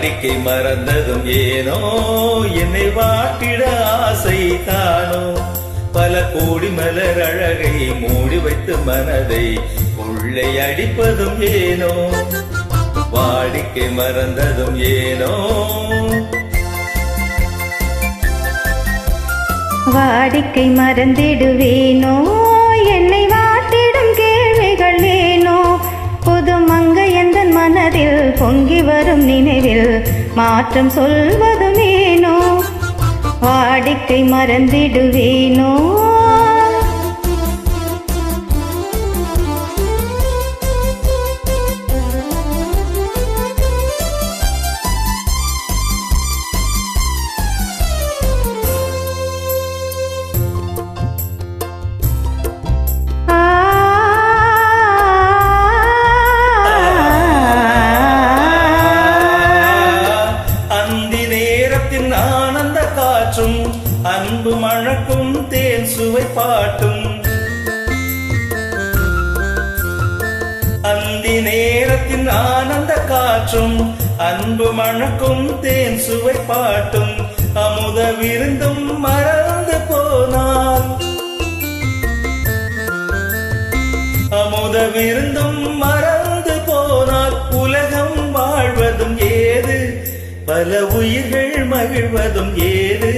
வாடிக்கை மறந்ததும் ஏனோ? என்னை வாட்டிட ஆசை தானோ? பல கோடி மலர் அழகை மூடி வைத்து மனதை உள்ளே அடிப்பதும் ஏனோ? வாடிக்கை மறந்ததும் ஏனோ? வாடிக்கை மறந்திடுவேனோ? என்னை வாட்டிடும் மனதில் பொங்கி வரும் நினைவில் மாற்றம் சொல்வதுமேனோ வாடிக்கை மறந்திடுவேனோ? ஆனந்த காற்றும் அன்பு மழக்கும் தேன் சுவை பாட்டும். அந்தி நேரத்தின் ஆனந்த காற்றும் அன்பு மணக்கும் தேன் சுவை பாட்டும். அமுத விருந்தும் மறந்து போனால். அமுத விருந்தும் மறந்து போனால் உலகம் வாழ்வதும் ஏது? பல உயிர்கள் மகிழ்வதும் ஏது?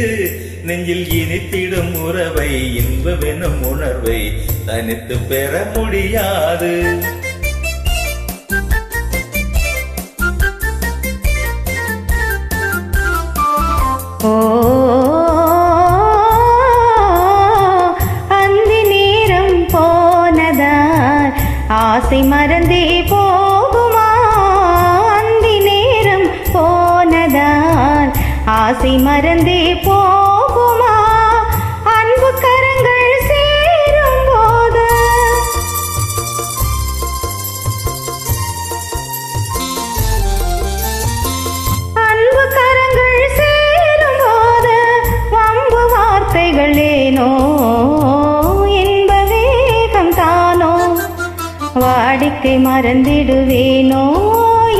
நெஞ்சில் இனித்திடும் உறவை இன்பமெனும் உணர்வை தனித்து பெற முடியாது. அந்தி நேரம் போனதால் ஆசை மறந்து ஆசை மறந்தே போகுமா? அன்பு கரங்கள் சேரும் போது அன்பு கரங்கள் சேரும் போது வம்பு வார்த்தைகள் ஏனோ? இன்ப வேகம் தானோ? வாடிக்கை மறந்திடுவேனோ?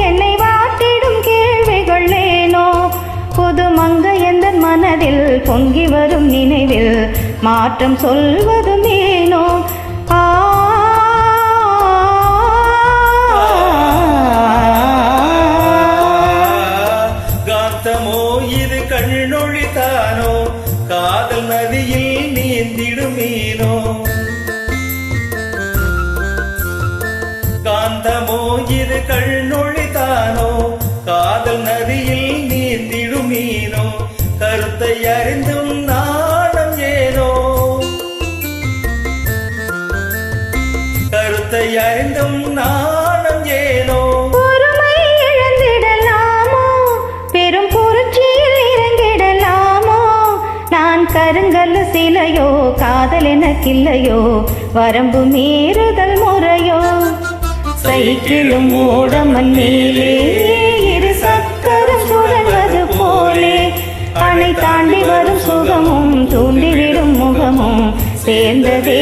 என்னை புது மங்கை எந்த மனதில் பொங்கி வரும் நினைவில் மாற்றம் சொல்வதும் ஏனோ காந்தமோ இது கண்ணொழி தானோ? காதல் நதியில் நீந்திடும் மீனோ? காந்தமோ இது கண்ணொழி கருத்தை அறிந்தும் நாணம் ஏனோ? பொறுமை இழந்திடலாமோ? பெரும் புரட்சியில் இறங்கிடலாமோ? நான் கருங்கல் சிலையோ காதல் எனக்கில்லையோ? வரம்பு மீறுதல் முறையோ? சைக்கிளும் ஓடமன் மேலே இரு சக்கரம் சுழல்வது போலே. அணை தாண்டி வரும் சுகமும் தூண்டிவிடும் முகமும் சேர்ந்ததே